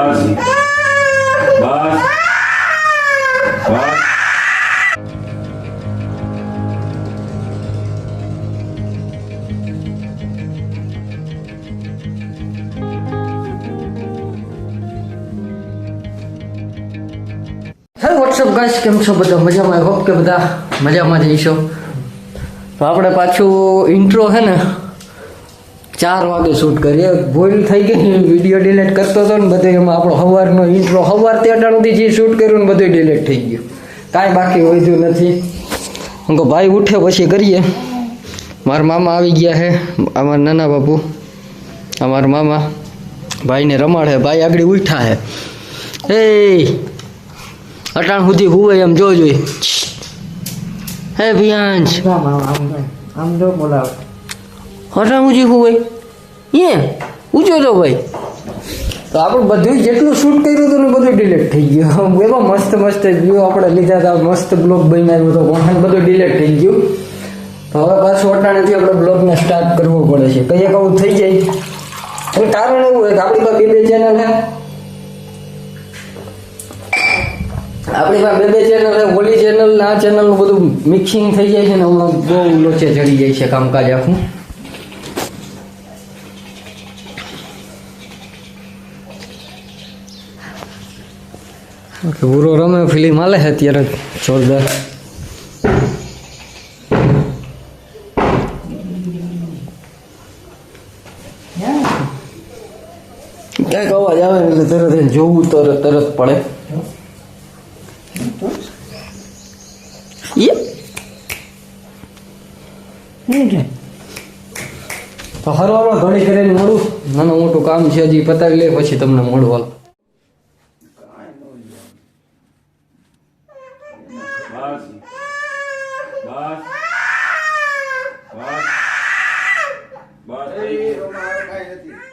બસ. બસ. બસ WhatsApp guys કેમ છો બધા? મજામાં? હોપ કે બધા મજામાં જઈશો તો આપણે પાછું ઇન્ટ્રો હે ને ચાર વાગે શૂટ કરીએ. ભૂલ થઈ ગઈ વીડિયો ડિલીટ કરતો હતો ને બધું એમાં આપણો સવારનો ઇન્ટ્રો સવાર તે અટાણ સુધી જે શૂટ કર્યું ને બધું ડિલીટ થઈ ગયું. કાંઈ બાકી વધ્યું નથી. હું ભાઈ, ઉઠે પછી કરીએ. મારા મામા આવી ગયા છે. અમારા નાના બાપુ, અમારા મામા. ભાઈને રમાડે, ભાઈ આગળ ઉઠા હે એ અટાણ સુધી હુવે એમ જોજો. હે ભિયાંશ આમ જો બોલાવ. અટાણ સુધી ભાઈ એ ઊંચો તો ભાઈ તો આપણે બધું જેટલું શૂટ કર્યું હતું ને બધું ડિલેટ થઈ ગયું. એવા મસ્ત મસ્ત વ્યૂ આપણે લીધા હતા. મસ્ત બ્લોગ બનાવ્યો હતો પણ બધું ડિલેટ થઈ ગયું. તો હવે પાછું અટાણેથી આપણે બ્લોગને સ્ટાર્ટ કરવો પડે છે. કંઈ એક આવું થઈ જાય. એનું કારણ એવું હોય કે આપણી પાસે બે ચેનલ હે આપણી પાસે બે બે ચેનલ હે ઓલી ચેનલ આ ચેનલનું બધું મિક્સિંગ થઈ જાય છે ને હમણાં બહુ લોચે ચડી જાય છે કામકાજ આખું. ઓકે પૂરો રમે ફિલ્મ હાલે છે અત્યારે જોરદાર ક્યાંક અવાજ આવે એટલે તરત જોવું તરત તરત પડે તો હરવામાં ઘણી કરીને મળું નાનું મોટું કામ છે હજી પતાવી લે પછી તમને મળું બસ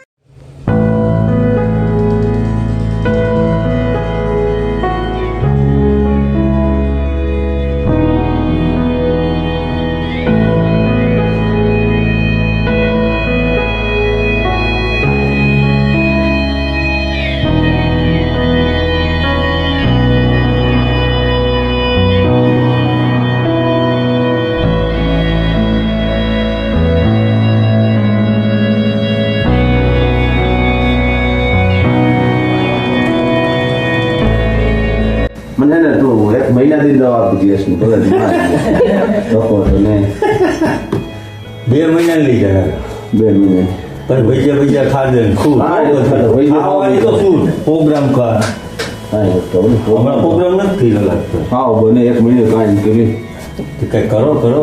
ને તું એક મહિનાથી દવા આપી ગેસની ભલે ડકો તો ને બે મહિના લઈ જાય બે મહિના પણ ભજીયા ભજીયા ખાધે ખૂબ હા, તો તો શું પ્રોગ્રામ તો બધું હમણાં પ્રોગ્રામ નથી લાગતો હા બને એક મહિને કાંઈ કરી કઈ કરો કરો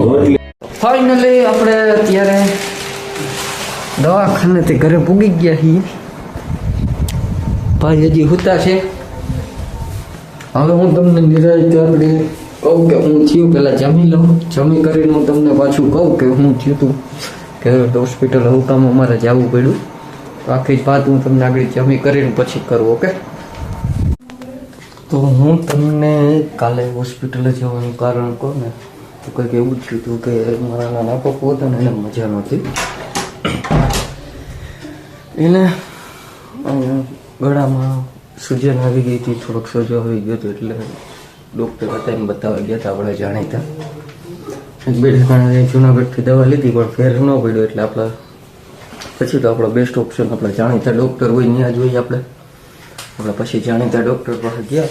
ફાઇનલી આપણે અત્યારે દવાખાનેથી ઘરે પૂગી ગયા છીએ. ભાઈ હજી હુતા છે. હવે હું તમને નિરાશ આપણે કહું કે હું થયું પહેલાં જમી લઉં. જમી કરીને હું તમને પાછું કહું કે હું થયું તું. કે હોસ્પિટલ હુકામ અમારે જવું પડ્યું. આખી વાત હું તમને આગળ જમી કરીને પછી કરું, ઓકે? તો હું તમને કાલે હોસ્પિટલે જવાનું કારણ કહું ને, તો કંઈક એવું થયું હતું કે મારા નાના પપ્પુ હતા ને, એને મજા નહોતી. એને ગળામાં સૂજન આવી ગઈ હતી થોડોક સોજો આવી ગયો હતો એટલે ડૉક્ટર હતા એમ બતાવવા ગયા હતા, આપણે જાણીતા. એક બે ઠેકાણે જુનાગઢથી દવા લીધી, પણ ફેર ન પડ્યો એટલે આપણે પછી તો આપણો બેસ્ટ ઓપ્શન આપણે જાણીતા ડૉક્ટર હોય ત્યાં જોઈએ આપણે. આપણે પછી જાણીતા ડૉક્ટર પાસે ગયા,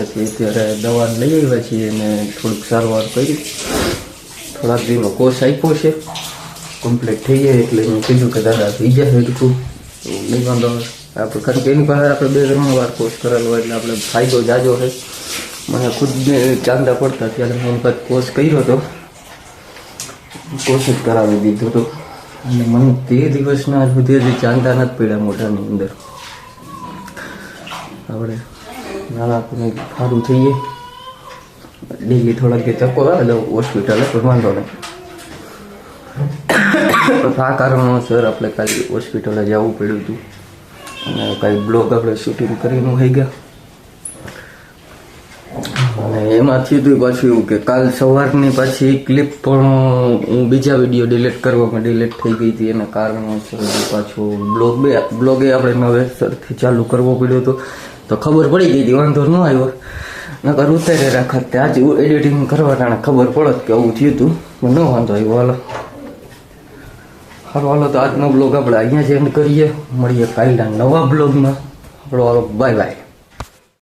એટલે અત્યારે દવા લઈ આવ્યા છીએ અને થોડુંક સારવાર કરી. થોડાક દીનો કોર્સ આપ્યો છે. કમ્પ્લીટ થઈ જાય એટલે મેં કીધું કે દાદા, થઈ જાય એટલું નહીં વાંધો. આપણે કારણ કે એની પાસે આપણે બે ત્રણ વાર કોર્સ કરેલો હોય એટલે આપણે ફાયદો જાજો છે. મને ખુદને ચાંદા પડતા ત્યારે મેં વખત કોર્સ કર્યો હતો. કોર્સ જ કરાવી દીધો હતો. અને મને તે દિવસના સુધી હજી ચાંદા નથી પડ્યા મોઢાની અંદર. આપણે નાના આપણને સારું થઈએ. ડેલી થોડાક જે ચક્કો આવે એટલે હોસ્પિટલે પણ વાંધો નહીં. તો આ કારણોસર આપણે કાલે હોસ્પિટલે જવું પડ્યું હતું. અને કાંઈ બ્લોગ આપણે શૂટિંગ કરીને હોઈ ગયા. અને એમાં થયું પાછું એવું કે કાલ સવારની પાછી ક્લિપ પણ હું બીજા વીડિયો ડિલીટ કરવામાં ડિલીટ થઈ ગઈ હતી. એના કારણોસર પાછું બ્લોગ બે બ્લોગે આપણે નવેસરથી ચાલુ કરવો પડ્યો હતો. તો ખબર પડી ગઈ હતી, વાંધો ન આવ્યો. નકર ઉતારે રાખત આજે એડિટિંગ કરવા ટાણે ખબર પડત કે આવું થયું હતું ન વાંધો આવ્યો, હાલો. સારું હાલો, તો આજનો બ્લોગ આપણે અહીંયા જ એન્ડ કરીએ. મળીએ કાલના નવા બ્લોગમાં આપણો હાલો બાય બાય